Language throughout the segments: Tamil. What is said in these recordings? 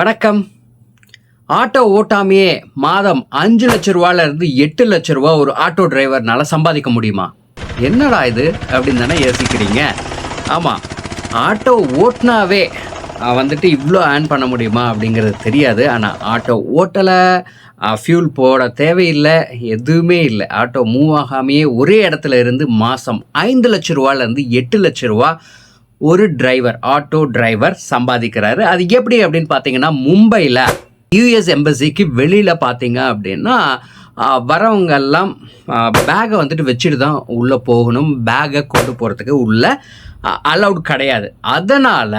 வணக்கம். ஆட்டோ ஓட்டாமையே மாதம் அஞ்சு லட்ச ரூபால இருந்து எட்டு லட்ச ரூபா ஒரு ஆட்டோ டிரைவர்னால சம்பாதிக்க முடியுமா? என்னடா இது? அப்படின்னு தானே யோசிக்கிறீங்க. ஆமாம் ஆட்டோ ஓட்டினாவே வந்துட்டு இவ்வளோ ஏர்ன் பண்ண முடியுமா அப்படிங்கிறது தெரியாது. ஆனால் ஆட்டோ ஓட்டலை ஃபியூல் போட தேவையில்லை எதுவுமே இல்லை. ஆட்டோ மூவ் ஆகாமையே ஒரே இடத்துல இருந்து மாதம் ஐந்து லட்ச ரூபாலேருந்து எட்டு லட்ச ரூபா ஒரு டிரைவர் ஆட்டோ டிரைவர் சம்பாதிக்கிறாரு. அது எப்படி அப்படின்னு பார்த்தீங்கன்னா மும்பையில் யூஎஸ் எம்பசிக்கு வெளியில் பார்த்தீங்க அப்படின்னா ஆஹ், வரவங்க எல்லாம் பேகை வந்துட்டு வச்சுட்டு தான் உள்ளே போகணும். பேகை கொண்டு போகிறதுக்கு உள்ள அலவுட் கிடையாது. அதனால்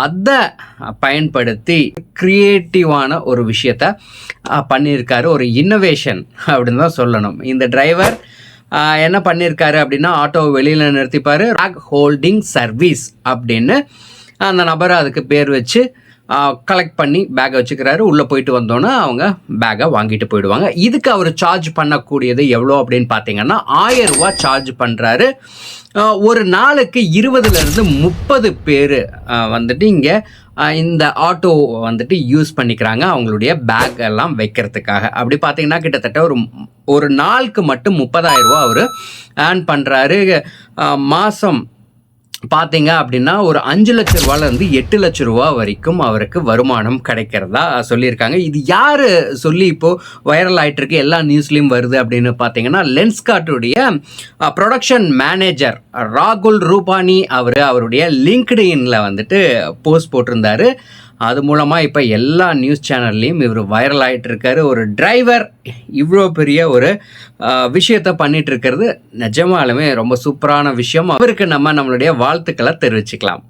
அதை பயன்படுத்தி க்ரியேட்டிவான ஒரு விஷயத்த பண்ணியிருக்காரு. ஒரு இன்னோவேஷன் அப்படின்னு தான் சொல்லணும். இந்த டிரைவர் என்ன பண்ணியிருக்காரு அப்படின்னா ஆட்டோவை வெளியில் நிறுத்திப்பார். ராக் ஹோல்டிங் சர்வீஸ் அப்படின்னு அந்த நபரை அதுக்கு பேர் வச்சு கலெக்ட் பண்ணி பேக்கை வச்சுக்கிறாரு. உள்ளே போயிட்டு வந்தோன்னா அவங்க பேக்கை வாங்கிட்டு போயிடுவாங்க. இதுக்கு அவர் சார்ஜ் பண்ணக்கூடியது எவ்வளோ அப்படின்னு பார்த்தீங்கன்னா ஆயிரம் ரூபா சார்ஜ் பண்ணுறாரு ஒரு நாளுக்கு இருபதுலேருந்து முப்பது பேர் வந்துட்டு இங்கே இந்த ஆட்டோ வந்துட்டு யூஸ் பண்ணிக்கிறாங்க. அவங்களுடைய பேக் எல்லாம் வைக்கிறதுக்காக. அப்படி பார்த்தீங்கன்னா கிட்டத்தட்ட ஒரு ஒரு நாளுக்கு மட்டும் முப்பதாயிரம் ரூபா அவர் ஏர்ன் பண்ணுறாரு மாதம் பார்த்தீங்க அப்படின்னா ஒரு அஞ்சு லட்ச ரூபாலேருந்து எட்டு லட்ச ரூபா வரைக்கும் அவருக்கு வருமானம் கிடைக்கிறதா சொல்லியிருக்காங்க. இது யார் சொல்லி இப்போது வைரல் ஆகிட்டுருக்கு எல்லா நியூஸ்லேயும் வருது அப்படின்னு பார்த்தீங்கன்னா லென்ஸ்கார்ட்டுடைய ப்ரொடக்ஷன் மேனேஜர் ராகுல் ரூபானி அவர் அவருடைய லிங்க்டின்ல வந்துட்டு போஸ்ட் போட்டிருந்தாரு. அது மூலமாக இப்போ எல்லா நியூஸ் சேனல்லையும் இவர் வைரல் ஆயிட்டு இருக்காரு ஒரு டிரைவர் இவ்வளோ பெரிய ஒரு விஷயத்த பண்ணிட்டு இருக்கிறது நிஜமாலுமே ரொம்ப சூப்பரான விஷயம். அவருக்கு நம்ம நம்மளுடைய வாழ்த்துக்களை தெரிவிச்சுக்கலாம்.